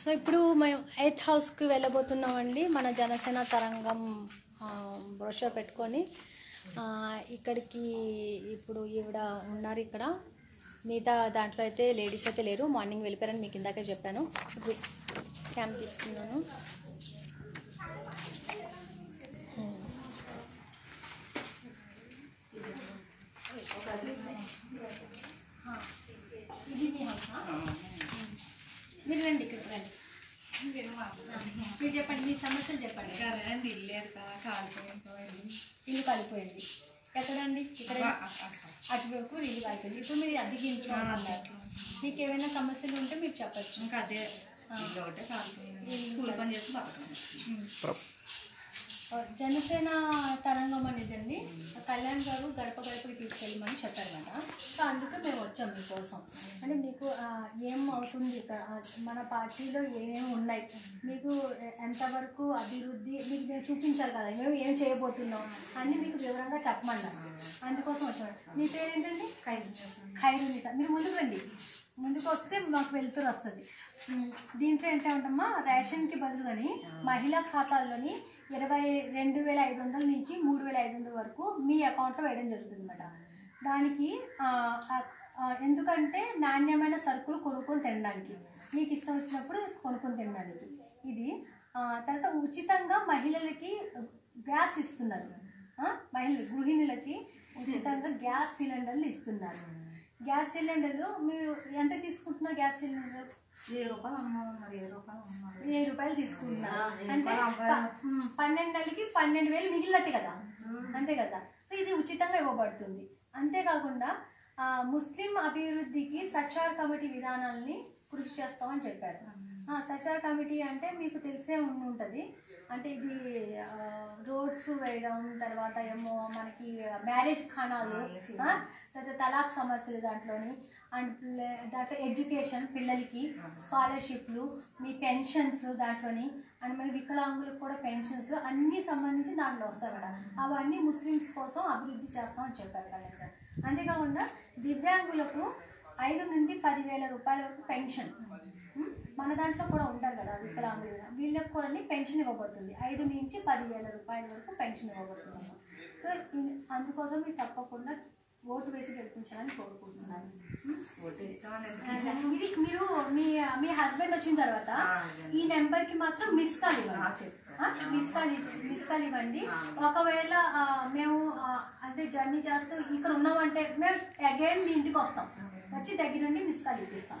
So ఇప్పుడు మేము eighth హౌస్కి వెళ్ళబోతున్నామండి. మన జనసేన తరంగం బ్రోషర్ పెట్టుకొని. ఇక్కడికి ఇప్పుడు ఈవిడ ఉన్నారు ఇక్కడ. మిగతా దాంట్లో అయితే లేడీస్ అయితే లేరు. మార్నింగ్ వెళ్ళిపోయారని మీకు ఇందాకే చెప్పాను. ఇప్పుడు క్యాంప్ తీసుకున్నాను ఇది మీ హౌసా మీరు రండి ఇక్కడ రండి మీరు చెప్పండి మీ సమస్యలు చెప్పండి. కదండి ఇల్లేదు కదా కాలిపోయింది ఇల్లు. కలిపోయింది. ఎక్కడండి? ఇక్కడ? అటువైపు ఇల్లు కలిపోయింది. ఇప్పుడు మీరు అద్దెకి ఇంట్లో మీకు ఏమైనా సమస్యలు ఉంటే మీరు చెప్పచ్చు. ఇంకా అదే ఇల్లు ఒకటే కాలిపోయింది. కూలి పని చేసి బతకడం జనసేన తరంగం అనేదండి. కళ్యాణ్ గారు గడప గడపకి తీసుకెళ్ళమని చెప్పారన్నమాట. సో అందుకే మేము వచ్చాం మీకోసం. అంటే మీకు ఏం అవుతుంది ఇక్కడ మన పార్టీలో ఏమేమి ఉన్నాయి? మీకు ఎంతవరకు అభివృద్ధి మీకు మేము చూపించాలి కదా మేము ఏం చేయబోతున్నాం అన్నీ మీకు వివరంగా చెప్పమన్నారు అందుకోసం వచ్చాము మీ పేరేంటండి? ఖైరు ఖైరునిసా మీరు ముందుకు రండి. ముందుకు వస్తే మాకు వెళ్తురు వస్తుంది. దీంట్లో ఏంటంటమ్మా రేషన్కి బదులుగాని మహిళా ఖాతాల్లోని ఇరవై రెండు వేల ఐదు వందల నుంచి మూడు వేల ఐదు వందల వరకు మీ అకౌంట్లో వేయడం జరుగుతుంది అనమాట దానికి ఎందుకంటే నాణ్యమైన సరుకులు కొనుక్కొని తినడానికి. మీకు ఇష్టం వచ్చినప్పుడు కొనుక్కొని తినడానికి. ఇది ఆ, తర్వాత ఉచితంగా మహిళలకి గ్యాస్ ఇస్తున్నారు. ఆ, మహిళలు గృహిణులకి ఉచితంగా గ్యాస్ సిలిండర్లు ఇస్తున్నారు. గ్యాస్ సిలిండర్లు మీరు ఎంత తీసుకుంటున్నారు గ్యాస్ సిలిండర్? వెయ్యి రూపాయలు ఏ రూపాయలు వెయ్యి రూపాయలు తీసుకుంటున్నారు. అంటే పన్నెండు నెలలకి పన్నెండు వేలు మిగిలినట్టు కదా. అంతే కదా. సో ఇది ఉచితంగా ఇవ్వబడుతుంది. అంతేకాకుండా ముస్లిం అభివృద్ధికి సచార్ కమిటీ విధానాల్ని కృషి చేస్తామని చెప్పారు. సచార్ కమిటీ అంటే మీకు తెలిసే ఉండి ఉంటుంది అంటే ఇది రోడ్స్ వేయడం తర్వాత ఏమో మనకి మ్యారేజ్ ఖానాలు తర్వాత తలాక్ సమస్యలు దాంట్లోని అండ్ దాంట్లో ఎడ్యుకేషన్ పిల్లలకి స్కాలర్షిప్లు మీ పెన్షన్స్ దాంట్లోని అండ్ మరి వికలాంగులకు కూడా పెన్షన్స్ అన్నీ సంబంధించి దాంట్లో వస్తాయి కదా అవన్నీ ముస్లిమ్స్ కోసం అభివృద్ధి చేస్తామని చెప్పారు కలెక్టర్ అంతేకాకుండా దివ్యాంగులకు ఐదు నుండి పదివేల రూపాయల వరకు పెన్షన్? మన దాంట్లో కూడా ఉంటారు కదా వికలాంగులు వీళ్ళకి కూడా పెన్షన్ ఇవ్వబడుతుంది. ఐదు నుంచి పదివేల రూపాయల వరకు పెన్షన్ ఇవ్వబడుతుంది. సో అందుకోసం మీరు తప్పకుండా ఓటు వేసి గెలిపించాలని కోరుకుంటున్నాను. ఇది మీరు మీ మీ హస్బెండ్ వచ్చిన తర్వాత ఈ నెంబర్కి మాత్రం మిస్ కాల్ ఇవ్వండి. మిస్ కాల్ మిస్ కాల్ ఇవ్వండి. ఒకవేళ మేము అంటే జర్నీ చేస్తూ ఇక్కడ ఉన్నామంటే మేము అగైన్ మీ ఇంటికి వస్తాం. వచ్చి దగ్గర నుండి మిస్ కాల్ ఇప్పిస్తాం.